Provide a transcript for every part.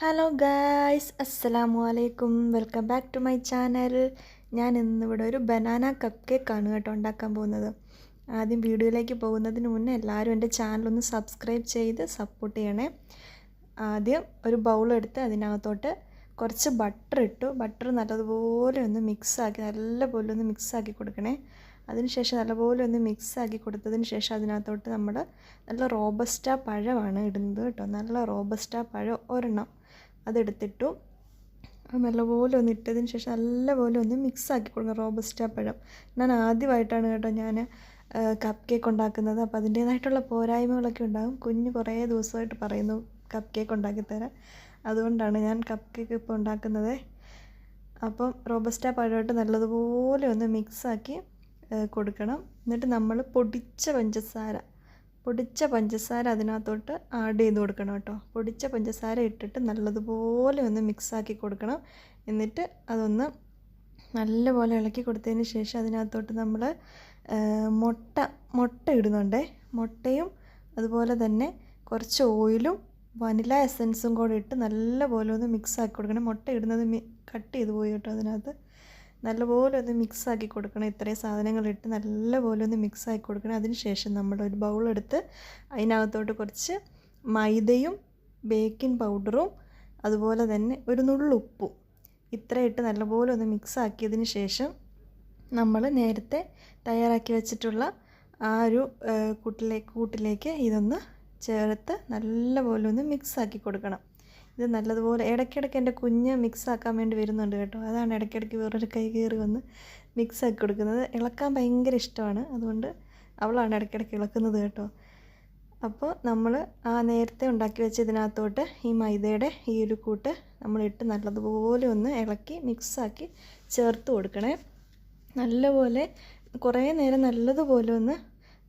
Hello guys അസ്സലാമു അലൈക്കും welcome back to my channel ഞാൻ ഇന്നിവിടെ ഒരു ബനാന കപ്പ് കേക്ക് ആണ് കേട്ടോ ഉണ്ടാക്കാൻ പോകുന്നത്. ആദ്യം വീഡിയോയിലേക്ക് പോകുന്നതിന് മുന്നേ എല്ലാവരും എന്റെ ചാനലൊന്ന് സബ്സ്ക്രൈബ് ചെയ്ത് സപ്പോർട്ട് ചെയ്യണേ. ആദ്യം ഒരു ബൗൾ എടുത്ത് അതിനകത്തോട്ട് കുറച്ച് ബട്ടർ ഇട്ടു. ബട്ടർ നല്ലതുപോലെ ഒന്ന് മിക്സാക്കി നല്ലപോലെ ഒന്ന് മിക്സാക്കി കൊടുക്കണേ. അതിനുശേഷം നല്ലപോലെ ഒന്ന് മിക്സ് ആക്കി കൊടുത്തതിന് ശേഷം അതിനകത്തോട്ട് നമ്മൾ നല്ല റോബസ്റ്റ പഴമാണ് ഇടുന്നത് കേട്ടോ. നല്ല റോബസ്റ്റ പഴം ഒരെണ്ണം. അതെടുത്തിട്ടു. അത് നല്ലപോലെ ഒന്ന് ഇട്ടതിന് ശേഷം നല്ലപോലെ ഒന്ന് മിക്സ് ആക്കി കൊടുക്കുക റോബസ്റ്റ പഴം. ഞാൻ ആദ്യമായിട്ടാണ് കേട്ടോ ഞാൻ കപ്പ് കേക്ക് ഉണ്ടാക്കുന്നത്. അപ്പോൾ അതിന്റേതായിട്ടുള്ള പോരായ്മകളൊക്കെ ഉണ്ടാകും. കുഞ്ഞ് കുറേ ദിവസമായിട്ട് പറയുന്നു കപ്പ് കേക്ക് ഉണ്ടാക്കിത്തരാം അതുകൊണ്ടാണ് ഞാൻ കപ്പ് കേക്ക് ഇപ്പോൾ ഉണ്ടാക്കുന്നത്. അപ്പം റോബസ്റ്റ പഴമായിട്ട് നല്ലതുപോലെ ഒന്ന് മിക്സാക്കി കൊടുക്കണം. എന്നിട്ട് നമ്മൾ പൊടിച്ച പഞ്ചസാര പൊടിച്ച പഞ്ചസാര അതിനകത്തോട്ട് ആഡ് ചെയ്ത് കൊടുക്കണം കേട്ടോ. പൊടിച്ച പഞ്ചസാര ഇട്ടിട്ട് നല്ലതുപോലെ ഒന്ന് മിക്സാക്കി കൊടുക്കണം. എന്നിട്ട് അതൊന്ന് നല്ലപോലെ ഇളക്കി കൊടുത്തതിന് ശേഷം അതിനകത്തോട്ട് നമ്മൾ മുട്ട മുട്ട ഇടുന്നുണ്ടേ. മുട്ടയും അതുപോലെ തന്നെ കുറച്ച് ഓയിലും വനില എസൻസും കൂടെ ഇട്ട് നല്ലപോലെ ഒന്ന് മിക്സാക്കി കൊടുക്കണം. മുട്ട ഇടുന്നത് കട്ട് ചെയ്ത് പോയി കേട്ടോ അതിനകത്ത്. നല്ലപോലെ ഒന്ന് മിക്സ് ആക്കി കൊടുക്കണം. ഇത്രയും സാധനങ്ങളിട്ട് നല്ലപോലെ ഒന്ന് മിക്സ് ആക്കി കൊടുക്കണം. അതിന് ശേഷം നമ്മൾ ഒരു ബൗൾ എടുത്ത് അതിനകത്തോട്ട് കുറച്ച് മൈദയും ബേക്കിംഗ് പൗഡറും അതുപോലെ തന്നെ ഒരു നുള്ളുപ്പും ഇത്ര ഇട്ട് നല്ലപോലെ ഒന്ന് മിക്സ് ആക്കിയതിന് ശേഷം നമ്മൾ നേരത്തെ തയ്യാറാക്കി വെച്ചിട്ടുള്ള ആ ഒരു കൂട്ടിലേക്ക് കൂട്ടിലേക്ക് ഇതൊന്ന് ചേർത്ത് നല്ലപോലെ ഒന്ന് മിക്സ് ആക്കി കൊടുക്കണം. ഇത് നല്ലതുപോലെ ഇടയ്ക്കിടയ്ക്ക് എന്റെ കുഞ്ഞ് മിക്സ് ആക്കാൻ വേണ്ടി വരുന്നുണ്ട് കേട്ടോ. അതാണ് ഇടയ്ക്കിടയ്ക്ക് വേറൊരു കൈ കയറി വന്ന് മിക്സ് ആക്കി കൊടുക്കുന്നത്. ഇളക്കാൻ ഭയങ്കര ഇഷ്ടമാണ്. അതുകൊണ്ട് അവളാണ് ഇടയ്ക്കിടയ്ക്ക് ഇളക്കുന്നത് കേട്ടോ. അപ്പോൾ നമ്മൾ ആ നേരത്തെ ഉണ്ടാക്കി വെച്ച ഇതിനകത്തോട്ട് ഈ മൈദയുടെ ഈ ഒരു കൂട്ട് നമ്മളിട്ട് നല്ലതുപോലെ ഒന്ന് ഇളക്കി മിക്സാക്കി ചേർത്ത് കൊടുക്കണേ. നല്ലപോലെ കുറേ നേരം നല്ലതുപോലെ ഒന്ന്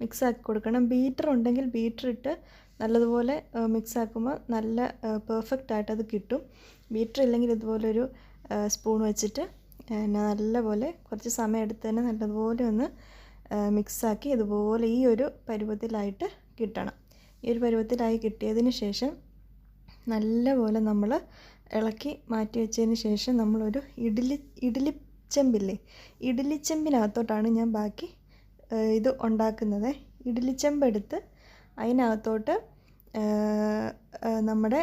മിക്സാക്കി കൊടുക്കണം. ബീറ്റർ ഉണ്ടെങ്കിൽ ബീറ്റർ ഇട്ട് നല്ലതുപോലെ മിക്സ് ആക്കുമ്പോൾ നല്ല പെർഫെക്റ്റ് ആയിട്ട് അത് കിട്ടും. ബീറ്റർ ഇല്ലെങ്കിൽ ഇതുപോലൊരു സ്പൂൺ വെച്ചിട്ട് നല്ലപോലെ കുറച്ച് സമയം എടുത്ത് തന്നെ നല്ലതുപോലെ ഒന്ന് മിക്സാക്കി ഇതുപോലെ ഈ ഒരു പരുവത്തിലായിട്ട് കിട്ടണം. ഈ ഒരു പരുവത്തിലായി കിട്ടിയതിന് ശേഷം നല്ലപോലെ നമ്മൾ ഇളക്കി മാറ്റി വെച്ചതിന് ശേഷം നമ്മളൊരു ഇഡ്ഡലി ഇഡ്ഡലി ചെമ്പില്ലേ? ഇഡ്ഡലി ചെമ്പിനകത്തോട്ടാണ് ഞാൻ ബാക്കി ഇത് ഉണ്ടാക്കുന്നത്. ഇഡ്ഡലി ചെമ്പെടുത്ത് അതിനകത്തോട്ട് നമ്മുടെ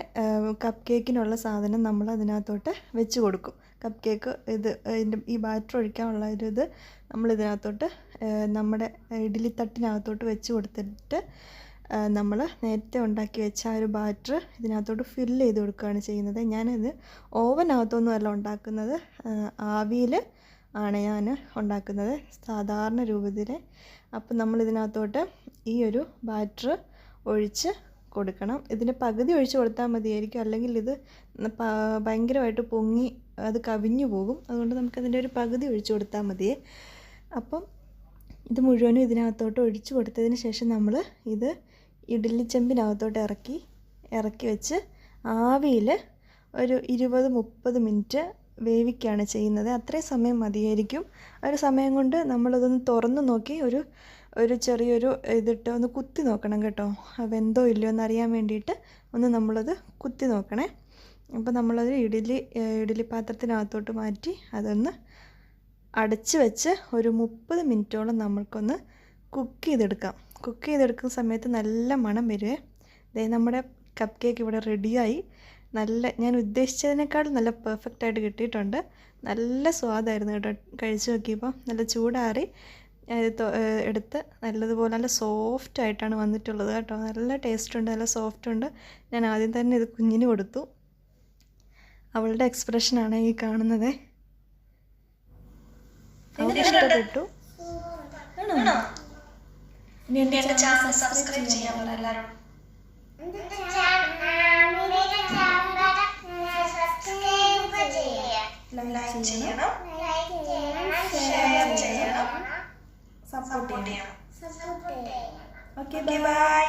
കപ്പ് കേക്കിനുള്ള സാധനം നമ്മൾ അതിനകത്തോട്ട് വെച്ച് കൊടുക്കും. കപ്പ് കേക്ക് ഇത് ഇതിന്റെ ഈ ബാറ്റർ ഒഴിക്കാനുള്ള ഒരു ഇത് നമ്മൾ ഇതിനകത്തോട്ട് നമ്മുടെ ഇഡ്ഡലി തട്ടിനകത്തോട്ട് വെച്ച് കൊടുത്തിട്ട് നമ്മൾ നേരത്തെ ഉണ്ടാക്കി വെച്ച ആ ഒരു ബാറ്റർ ഇതിനകത്തോട്ട് ഫില്ല് ചെയ്ത് കൊടുക്കുകയാണ് ചെയ്യുന്നത്. ഞാനിത് ഓവനകത്തൊന്നും അല്ല ഉണ്ടാക്കുന്നത്. ആവിയിൽ ആണ് ഞാൻ ഉണ്ടാക്കുന്നത് സാധാരണ രൂപത്തിൽ. അപ്പം നമ്മൾ ഇതിനകത്തോട്ട് ഈ ഒരു ബാറ്റർ ഒഴിച്ച് കൊടുക്കണം. ഇതിന് പകുതി ഒഴിച്ച് കൊടുത്താൽ മതിയായിരിക്കും. അല്ലെങ്കിൽ ഇത് ഭയങ്കരമായിട്ട് പൊങ്ങി അത് കവിഞ്ഞു പോകും. അതുകൊണ്ട് നമുക്കതിന്റെ ഒരു പകുതി ഒഴിച്ച് കൊടുത്താൽ മതിയേ അപ്പം ഇത് മുഴുവനും ഇതിനകത്തോട്ട് ഒഴിച്ച് കൊടുത്തതിന് ശേഷം നമ്മൾ ഇത് ഇഡ്ഡലി ചെമ്പിനകത്തോട്ട് ഇറക്കി ഇറക്കി വെച്ച് ആവിയിൽ ഒരു ഇരുപത് മുപ്പത് മിനിറ്റ് വേവിക്കുകയാണ് ചെയ്യുന്നത്. അത്രയും സമയം മതിയായിരിക്കും. ഒരു സമയം കൊണ്ട് നമ്മളതൊന്ന് തുറന്ന് നോക്കി ഒരു ഒരു ചെറിയൊരു ഇതിട്ട് ഒന്ന് കുത്തി നോക്കണം കേട്ടോ. വെന്തോ ഇല്ലയോ എന്ന് അറിയാൻ വേണ്ടിയിട്ട് ഒന്ന് നമ്മളത് കുത്തി നോക്കണേ. അപ്പോൾ നമ്മളത് ഇഡലി ഇഡലി പാത്രത്തിനകത്തോട്ട് മാറ്റി അതൊന്ന് അടച്ച് വെച്ച് ഒരു മുപ്പത് മിനിറ്റോളം നമ്മൾക്കൊന്ന് കുക്ക് ചെയ്തെടുക്കാം. കുക്ക് ചെയ്തെടുക്കുന്ന സമയത്ത് നല്ല മണം വരുവേ നമ്മുടെ കപ്പ് കേക്ക് ഇവിടെ റെഡിയായി. നല്ല ഞാൻ ഉദ്ദേശിച്ചതിനേക്കാൾ നല്ല പെർഫെക്റ്റ് ആയിട്ട് കിട്ടിയിട്ടുണ്ട്. നല്ല സ്വാദായിരുന്നു കേട്ടോ. കഴിച്ചു നോക്കിയപ്പോൾ നല്ല ചൂടാറി ഇത് എടുത്ത് നല്ലതുപോലെ നല്ല സോഫ്റ്റ് ആയിട്ടാണ് വന്നിട്ടുള്ളത് കേട്ടോ. നല്ല ടേസ്റ്റ് ഉണ്ട് നല്ല സോഫ്റ്റ് ഉണ്ട്. ഞാൻ ആദ്യം തന്നെ ഇത് കുഞ്ഞിന് കൊടുത്തു. അവളുടെ എക്സ്പ്രഷനാണ് ഈ കാണുന്നത്. അവൾക്ക് ഇഷ്ടപ്പെട്ടു. ഇനി എന്റെ ചാനൽ സബ്സ്ക്രൈബ് ചെയ്യാൻ എല്ലാവരും. ലൈക്ക് ചെയ്യണം. ഷെയർ ചെയ്യണം. സപ്പോർട്ട് ചെയ്യണം. Okay bye Bye.